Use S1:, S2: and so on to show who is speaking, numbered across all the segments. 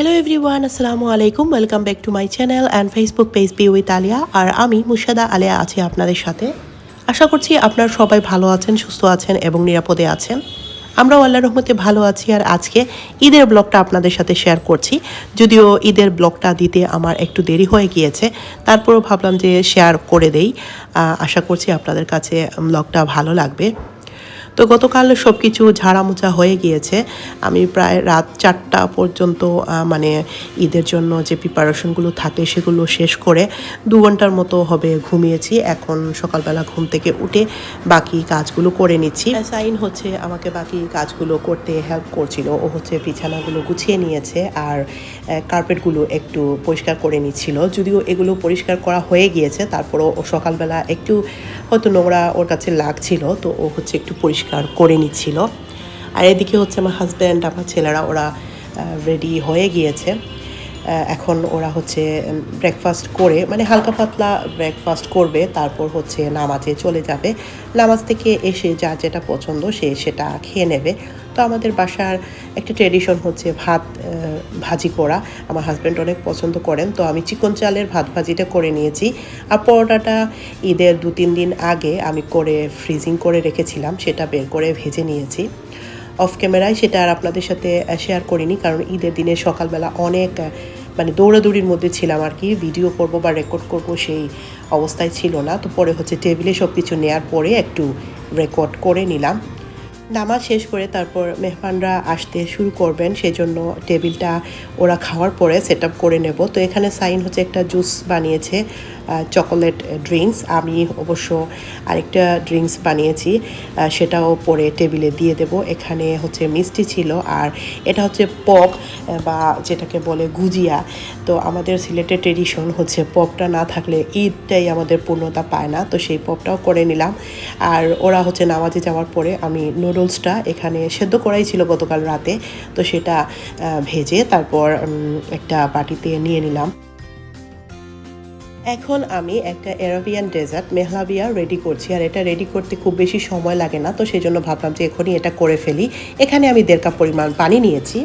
S1: Hello everyone আসসালামু আলাইকুম welcome back to my channel and Facebook page B with Aliya আর আমি মুর্শাদা আলিয়া আছি আপনাদের সাথে। আশা করছি আপনারা সবাই ভালো আছেন, সুস্থ আছেন এবং নিরাপদে আছেন। আমরাও আল্লাহ রহমতে ভালো আছি আর আজকে ঈদের ব্লগটা আপনাদের সাথে শেয়ার করছি। যদিও ঈদের ব্লগটা দিতে আমার একটু দেরি হয়ে গিয়েছে, তারপরও ভাবলাম যে শেয়ার করে দেই। আশা করছি আপনাদের কাছে ব্লগটা ভালো লাগবে। তো গতকাল সব কিছু ঝাড়ামোচা হয়ে গিয়েছে। আমি প্রায় রাত চারটা পর্যন্ত মানে ঈদের জন্য যে প্রিপারেশনগুলো থাকে সেগুলো শেষ করে দু ঘণ্টার মতো হবে ঘুমিয়েছি। এখন সকালবেলা ঘুম থেকে উঠে বাকি কাজগুলো করে নিচ্ছি। সাইন হচ্ছে আমাকে বাকি কাজগুলো করতে হেল্প করছিল। ও হচ্ছে বিছানাগুলো গুছিয়ে নিয়েছে আর কার্পেটগুলো একটু পরিষ্কার করে নিচ্ছিল। যদিও এগুলো পরিষ্কার করা হয়ে গিয়েছে, তারপরও ও সকালবেলা একটু হয়তো নোংরা ওর কাছে লাগছিল, তো ও হচ্ছে একটু পরিষ্কার করে নিচ্ছিল। আর এদিকে হচ্ছে আমার হাজব্যান্ড আমার ছেলেরা, ওরা রেডি হয়ে গিয়েছে। এখন ওরা হচ্ছে ব্রেকফাস্ট করে মানে হালকা পাতলা ব্রেকফাস্ট করবে, তারপর হচ্ছে নামাজে চলে যাবে। নামাজ থেকে এসে যা যেটা পছন্দ সে সেটা খেয়ে নেবে। তো আমাদের বাসার একটা ট্রেডিশন হচ্ছে ভাত ভাজি করা। আমার হাজব্যান্ড অনেক পছন্দ করেন, তো আমি চিকন চালের ভাত ভাজিটা করে নিয়েছি। আর পরোটাটা ঈদের দু, তিন দিন আগে আমি করে ফ্রিজিং করে রেখেছিলাম, সেটা বের করে ভেজে নিয়েছি। অফ ক্যামেরায় সেটা আর আপনাদের সাথে শেয়ার করিনি, কারণ ঈদের দিনে সকালবেলা অনেক মানে দৌড়াদৌড়ির মধ্যে ছিলাম আর কি ভিডিও করব বা রেকর্ড করব সেই অবস্থায় ছিল না। তো পরে হচ্ছে টেবিলে সব কিছু নেওয়ার পরে একটু রেকর্ড করে নিলাম। নামাজ শেষ করে তারপর মেহমানরা আসতে শুরু করবেন সেই জন্য টেবিলটা ওরা খাওয়ার পরে সেট আপ করে নেব। তো এখানে সাইন হচ্ছে একটা জুস বানিয়েছে চকোলেট ড্রিঙ্কস আমি অবশ্য আরেকটা ড্রিঙ্কস বানিয়েছি সেটাও পরে টেবিলে দিয়ে দেব। এখানে হচ্ছে মিষ্টি ছিল আর এটা হচ্ছে পপ বা যেটাকে বলে গুজিয়া। তো আমাদের সিলেটের ট্রেডিশন হচ্ছে পপটা না থাকলে ঈদটাই আমাদের পূর্ণতা পায় না। তো সেই পপটাও করে নিলাম। আর ওরা হচ্ছে নামাজে যাওয়ার পরে আমি নুডলসটা এখানে সেদ্ধ করাই ছিল গতকাল রাতে। তো সেটা ভেজে তারপর একটা বাটিতে নিয়ে নিলাম। এখন আমি একটা অ্যারাবিয়ান ডেজার্ট মেহলাবিয়া রেডি করছি। আর এটা রেডি করতে খুব বেশি সময় লাগে না, তো সেই জন্য ভাবলাম যে এখনই এটা করে ফেলি। এখানে আমি দেড় কাপ পরিমাণ পানি নিয়েছি।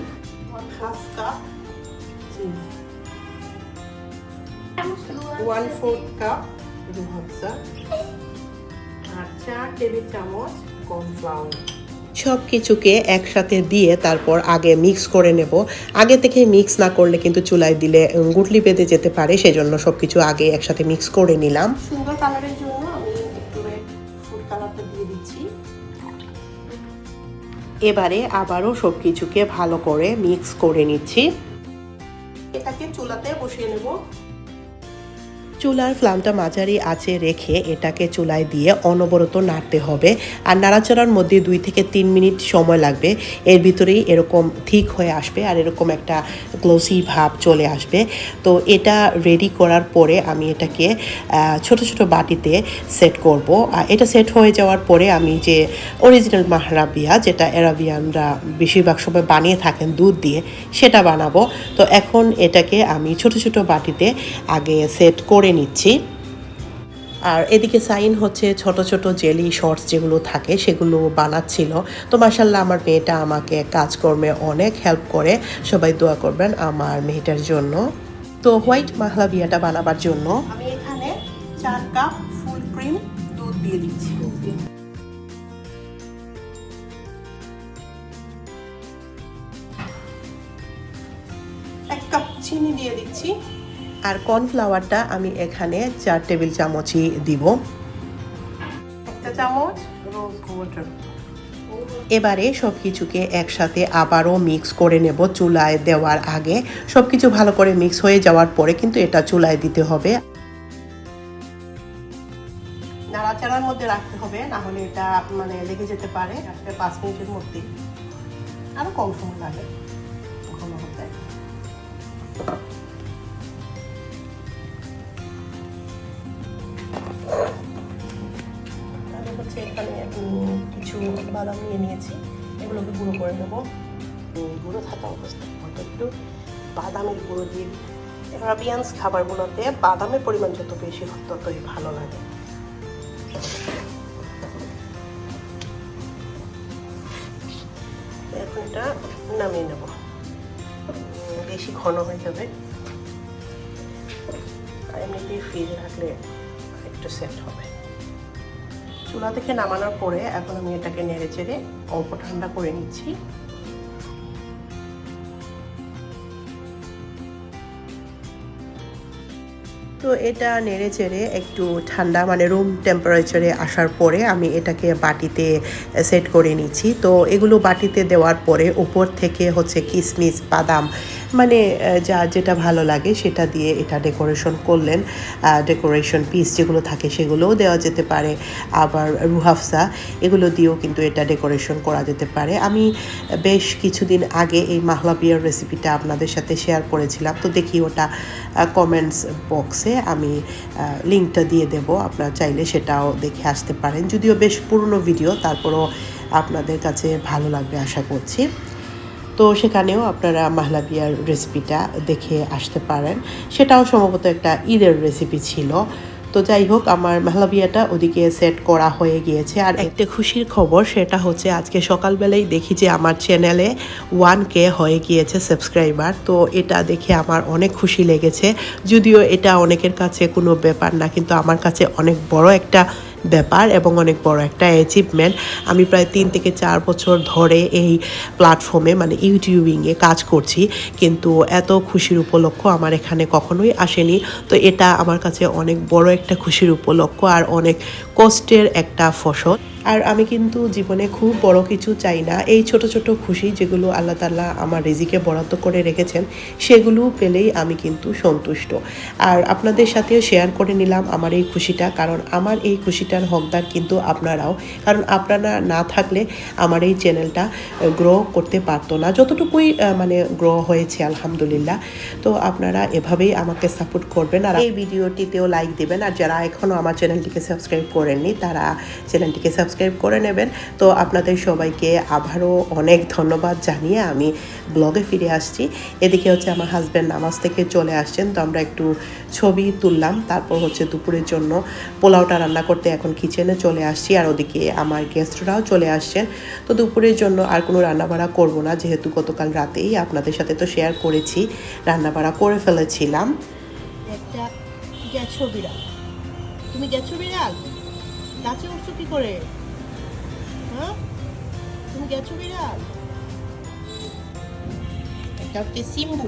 S1: চার টেবিল চামচ কর্নফ্লাওয়ার সব কিছুকে একসাথে দিয়ে তারপর আগে মিক্স করে নেব। আগে থেকে মিক্স না করলে কিন্তু চুলায় দিলে গুটলি বেঁধে যেতে পারে সেজন্য সব কিছু আগে একসাথে মিক্স করে নিলাম। সুন্দর কালারের জন্য দিচ্ছি। এবারে আবারও সব কিছুকে ভালো করে মিক্স করে নিচ্ছি। এটাকে চুলাতে বসিয়ে নেব। চুলার ফ্লামটা মাঝারি আছে রেখে এটাকে চুলায় দিয়ে অনবরত নাড়তে হবে। আর নাড়াচাড়ার মধ্যে দুই থেকে তিন মিনিট সময় লাগবে। এর ভিতরেই এরকম ঠিক হয়ে আসবে আর এরকম একটা গ্লোসি ভাব চলে আসবে। তো এটা রেডি করার পরে আমি এটাকে ছোট ছোট বাটিতে সেট করব। আর এটা সেট হয়ে যাওয়ার পরে আমি যে অরিজিনাল মাহরাবিয়া, যেটা অ্যারাবিয়ানরা বেশিরভাগ সময় বানিয়ে থাকেন দুধ দিয়ে, সেটা বানাবো। তো এখন এটাকে আমি ছোট ছোট বাটিতে আগে সেট করে নিচ্ছি। আর এদিকে সাইন হচ্ছে ছোট ছোট জেলি শর্টস যেগুলো থাকে, সেগুলো বানাচ্ছিল। তো মাসাল্লাহ আমার মেয়েটা আমাকে কাজকর্মে অনেক হেল্প করে। সবাই দোয়া করবেন আমার মেয়েটার জন্য। তো হোয়াইট মাহলা বিয়াটা বানাবার জন্য আমি এখানে চার কাপ ফুল ক্রিম দুধ দিয়ে দিচ্ছি। এক কাপ চিনি দিয়ে দিচ্ছি। আর কর্নফ্লাওয়ারটা আমি এখানে চার টেবিল চামচই দিব। একটা চামচ রোজ ওয়াটার। এবারে সব কিছুকে একসাথে আবারও মিক্স করে নেব চুলায় দেওয়ার আগে। সব কিছু ভালো করে মিক্স হয়ে যাওয়ার পরে কিন্তু এটা চুলায় দিতে হবে। নাড়াচাড়ার মধ্যে রাখতে হবে না হলে এটা মানে লেগে যেতে পারে। আসলে পাঁচ মিনিটের মধ্যে। আরও কম সময় লাগে। ঘন হতে। আমি হচ্ছে এখানে কিছু বাদাম নিয়ে নিয়েছি। এগুলোকে গুঁড়ো করে নেব। গুঁড়ো থাকা অবস্থায় একটু বাদামের গুঁড়ো দিয়ে দিই। এরাবিয়ান্স খাবারগুলোতে বাদামের পরিমাণ যত বেশি হয় ততই ভালো লাগে। এখন এটা নামিয়ে নেব। বেশি ঘন হয়ে যাবে। আর এমনিতেই ফ্রিজে রাখলে একটু সেট হবে। চুলা থেকে নামানোর পরে এখন আমি এটাকে নেড়ে চেড়ে অল্প ঠান্ডা করে নিচ্ছি। তো এটা নেড়ে চেড়ে একটু ঠান্ডা মানে রুম টেম্পারেচারে আসার পরে আমি এটাকে বাটিতে সেট করে নিচ্ছি। তো এগুলো বাটিতে দেওয়ার পরে উপর থেকে হচ্ছে কিশমিশ বাদাম মানে যা যেটা ভালো লাগে সেটা দিয়ে এটা ডেকোরেশন করলেন। ডেকোরেশন পিস যেগুলো থাকে সেগুলোও দেওয়া যেতে পারে। আবার রুহাফসা, এগুলো দিয়েও কিন্তু এটা ডেকোরেশন করা যেতে পারে। আমি বেশ কিছুদিন আগে এই মাহলা বিয়ার রেসিপিটা আপনাদের সাথে শেয়ার করেছিলাম। তো দেখি ওটা কমেন্টস বক্সে আমি লিঙ্কটা দিয়ে দেব। আপনারা চাইলে সেটাও দেখে আসতে পারেন। যদিও বেশ পুরনো ভিডিও তারপরও আপনাদের কাছে ভালো লাগবে আশা করছি। তো সেখানেও আপনারা মাহলা বিয়ার রেসিপিটা দেখে আসতে পারেন। সেটাও সম্ভবত একটা ঈদের রেসিপি ছিল। তো যাই হোক, আমার মাহলা বিয়াটা ওদিকে সেট করা হয়ে গিয়েছে। আর একটা খুশির খবর, সেটা হচ্ছে আজকে সকালবেলায় দেখি যে আমার চ্যানেলে ওয়ান কে হয়ে গিয়েছে সাবস্ক্রাইবার তো এটা দেখে আমার অনেক খুশি লেগেছে। যদিও এটা অনেকের কাছে কোনো ব্যাপার না, কিন্তু আমার কাছে অনেক বড় একটা ব্যাপার এবং অনেক বড় একটা অ্যাচিভমেন্ট আমি প্রায় তিন থেকে চার বছর ধরে এই প্ল্যাটফর্মে মানে ইউটিউবিংয়ে কাজ করছি। কিন্তু এত খুশির উপলক্ষ আমার এখানে কখনোই আসেনি। তো এটা আমার কাছে অনেক বড় একটা খুশির উপলক্ষ আর অনেক কষ্টের একটা ফসল। আর আমি কিন্তু জীবনে খুব বড় কিছু চাই না। এই ছোট ছোট খুশি যেগুলো আল্লাহ তাল্লাহ আমার রিজিকে বরাদ্দ করে রেখেছেন, সেগুলো পেলেই আমি কিন্তু সন্তুষ্ট। আর আপনাদের সাথেও শেয়ার করে নিলাম আমার এই খুশিটা, কারণ আমার এই খুশিটার হকদার কিন্তু আপনারাও। কারণ আপনারা না থাকলে আমার এই চ্যানেলটা গ্রো করতে পারতো না। যতটুকুই মানে গ্রো হয়েছে, আলহামদুলিল্লাহ। তো আপনারা এভাবেই আমাকে সাপোর্ট করবেন। আর এই ভিডিওটিতেও লাইক দেবেন। আর যারা এখনও আমার চ্যানেলটিকে সাবস্ক্রাইব করেননি, তারা চ্যানেলটিকে সাবস্ক্রাইব করে নেবেন। তো আপনাদের সবাইকে আবারও অনেক ধন্যবাদ জানিয়ে আমি ব্লগে ফিরে আসছি। এদিকে হচ্ছে আমার হাজব্যান্ড নামাজ থেকে চলে আসছেন, তো আমরা একটু ছবি তুললাম। তারপর হচ্ছে দুপুরের জন্য পোলাওটা রান্না করতে এখন কিচেনে চলে আসছি, আর ওদিকে আমার গেস্টরাও চলে আসছেন। তো দুপুরের জন্য আর কোনো রান্নাবাড়া করব না, যেহেতু গতকাল রাতেই আপনাদের সাথে তো শেয়ার করেছি, রান্নাবাড়া করে ফেলেছিলাম।
S2: একটা গেছো বিড়াল তুমি গেছো বিড়াল গাছে উঠছো কি করে? তুমি গেছো বিড়াল এটা হচ্ছে সিম্বু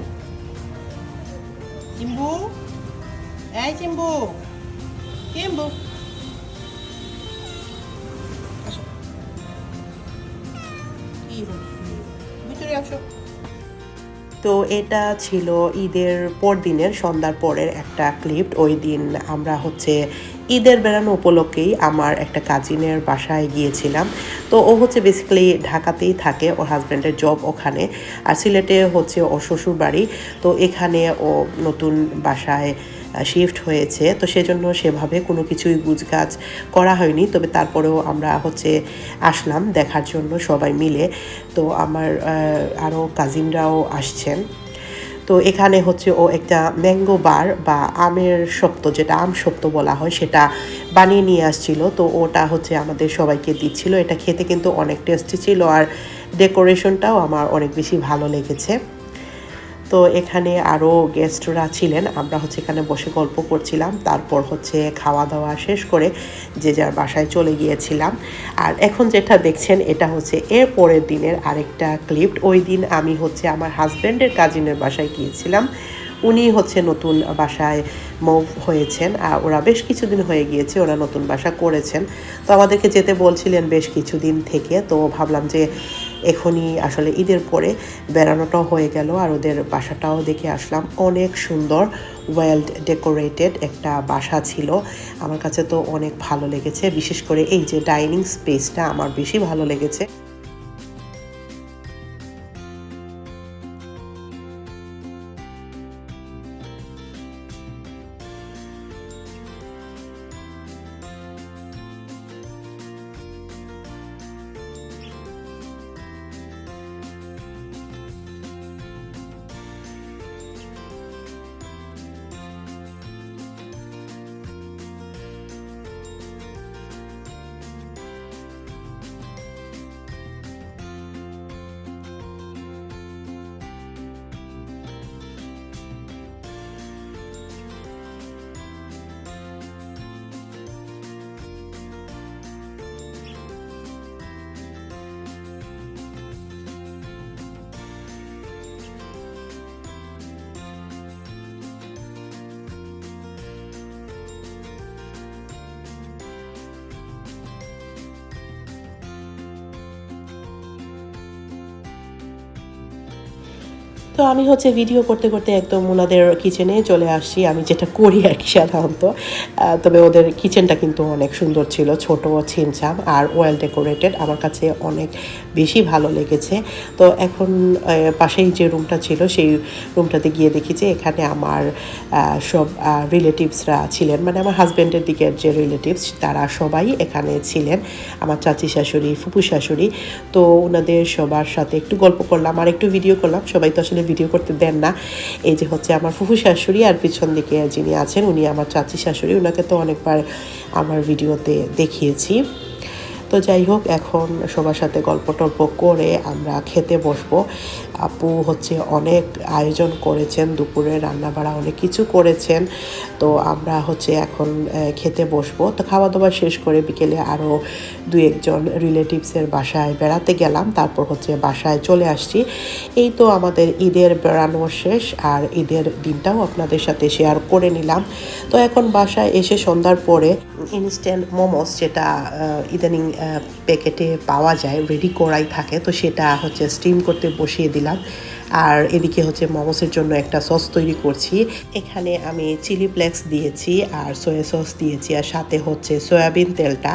S2: সিম্বু এই সিম্বু সিম্বু
S1: তো এটা ছিল ঈদের পর দিনের সন্ধ্যার পরের একটা ক্লিপ ওই দিন আমরা হচ্ছে ঈদের বেড়ানো উপলক্ষেই আমার একটা কাজিনের বাসায় গিয়েছিলাম। তো ও হচ্ছে বেসিক্যালি ঢাকাতেই থাকে, ওর হাজব্যান্ডের জব ওখানে। আর সিলেটে হচ্ছে ও শ্বশুর বাড়ি তো এখানে ও নতুন বাসায় শিফট হয়েছে। তো সেজন্য সেভাবে কোনো কিছুই গুজগাছ করা হয়নি। তবে তারপরেও আমরা হচ্ছে আসলাম দেখার জন্য সবাই মিলে। তো আমার আরও কাজিনরাও আসছেন। তো এখানে হচ্ছে ও একটা ম্যাঙ্গো বার বা আমের সপ্ত, যেটা আম সপ্ত বলা হয়, সেটা বানিয়ে নিয়ে আসছিল। তো ওটা হচ্ছে আমাদের সবাইকে দিচ্ছিল। এটা খেতে কিন্তু অনেক টেস্টি ছিল আর ডেকোরেশনটাও আমার অনেক বেশি ভালো লেগেছে। তো এখানে আরও গেস্টরা ছিলেন। আমরা হচ্ছে এখানে বসে গল্প করছিলাম। তারপর হচ্ছে খাওয়া দাওয়া শেষ করে যে যার বাসায় চলে গিয়েছিলাম। আর এখন যেটা দেখছেন, এটা হচ্ছে এর পরের দিনের আরেকটা ক্লিপ ওই দিন আমি হচ্ছে আমার হাজব্যান্ডের কাজিনের বাসায় গিয়েছিলাম। উনি হচ্ছে নতুন বাসায় মুভ হয়েছেন। আর ওরা বেশ কিছুদিন হয়ে গিয়েছে, ওরা নতুন বাসা করেছেন। তো আমাদেরকে যেতে বলছিলেন বেশ কিছুদিন থেকে। তো ভাবলাম যে এখনই আসলে ঈদের পরে বেড়ানোটাও হয়ে গেল আর ওদের বাসাটাও দেখে আসলাম। অনেক সুন্দর ওয়েল ডেকোরেটেড একটা বাসা ছিল। আমার কাছে তো অনেক ভালো লেগেছে। বিশেষ করে এই যে ডাইনিং স্পেসটা আমার বেশি ভালো লেগেছে। তো আমি হচ্ছে ভিডিও করতে করতে একদম ওনাদের কিচেনে চলে আসছি আমি যেটা করি আর কি সাধারণত। তবে ওদের কিচেনটা কিন্তু অনেক সুন্দর ছিল, ছোট, ছিমছাম আর ওয়েল ডেকোরেটেড আমার কাছে অনেক বেশি ভালো লেগেছে। তো এখন পাশেই যে রুমটা ছিল, সেই রুমটাতে গিয়ে দেখি যে এখানে আমার সব রিলেটিভসরা ছিলেন। মানে আমার হাজব্যান্ডের দিকের যে রিলেটিভস তারা সবাই এখানে ছিলেন। আমার চাচি শাশুড়ি, ফুপু শাশুড়ি। তো ওনাদের সবার সাথে একটু গল্প করলাম আর একটু ভিডিও করলাম। সবাই তো আসলে ভিডিও করতে দেন না। এই যে হচ্ছে আমার ফুফু শাশুড়ি আর পিছন দিকে যিনি আছেন, উনি আমার চাচি শাশুড়ি ওনাকে তো অনেকবার আমার ভিডিওতে দেখিয়েছি। তো যাই হোক, এখন সবার সাথে গল্প টল্প করে আমরা খেতে বসবো। আপু হচ্ছে অনেক আয়োজন করেছেন, দুপুরে রান্না বাড়া অনেক কিছু করেছেন। তো আমরা হচ্ছে এখন খেতে বসবো। তো খাওয়া দাওয়া শেষ করে বিকেলে আরও দু একজন রিলেটিভসের বাসায় বেড়াতে গেলাম। তারপর হচ্ছে বাসায় চলে আসছি। এই তো আমাদের ঈদের বেড়ানো শেষ, আর ঈদের দিনটাও আপনাদের সাথে শেয়ার করে নিলাম। তো এখন বাসায় এসে সন্ধ্যার পরে ইনস্ট্যান্ট মোমোস যেটা ইদানিং প্যাকেটে পাওয়া যায় রেডি করাই থাকে, তো সেটা হচ্ছে স্টিম করতে বসিয়ে দিলাম। আর এদিকে হচ্ছে মোমোসের জন্য একটা সস তৈরি করছি। এখানে আমি চিলি ফ্লেক্স দিয়েছি আর সয়া সস দিয়েছি আর সাথে হচ্ছে সয়াবিন তেলটা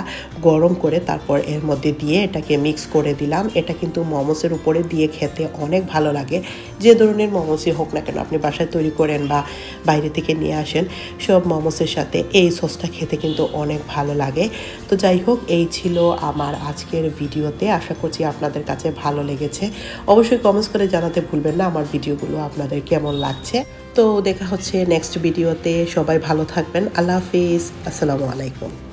S1: গরম করে তারপর এর মধ্যে দিয়ে এটাকে মিক্স করে দিলাম। এটা কিন্তু মোমোসের উপরে দিয়ে খেতে অনেক ভালো লাগে। যে ধরনের মোমোসই হোক না কেন আপনি বাসায় তৈরি করেন বা বাইরে থেকে নিয়ে আসেন, সব মোমোসের সাথে এই সসটা খেতে কিন্তু অনেক ভালো লাগে। তো যাই হোক, এই ছিল আমার আজকের ভিডিওতে। আশা করছি আপনাদের কাছে ভালো লেগেছে। অবশ্যই কমেন্টস করে জানাতে ভুলবেন না আমার ভিডিওগুলো আপনাদের কেমন লাগছে। তো দেখা হচ্ছে নেক্সট ভিডিওতে সবাই ভালো থাকবেন। আল্লাহ হাফিজ। আসসালামু আলাইকুম।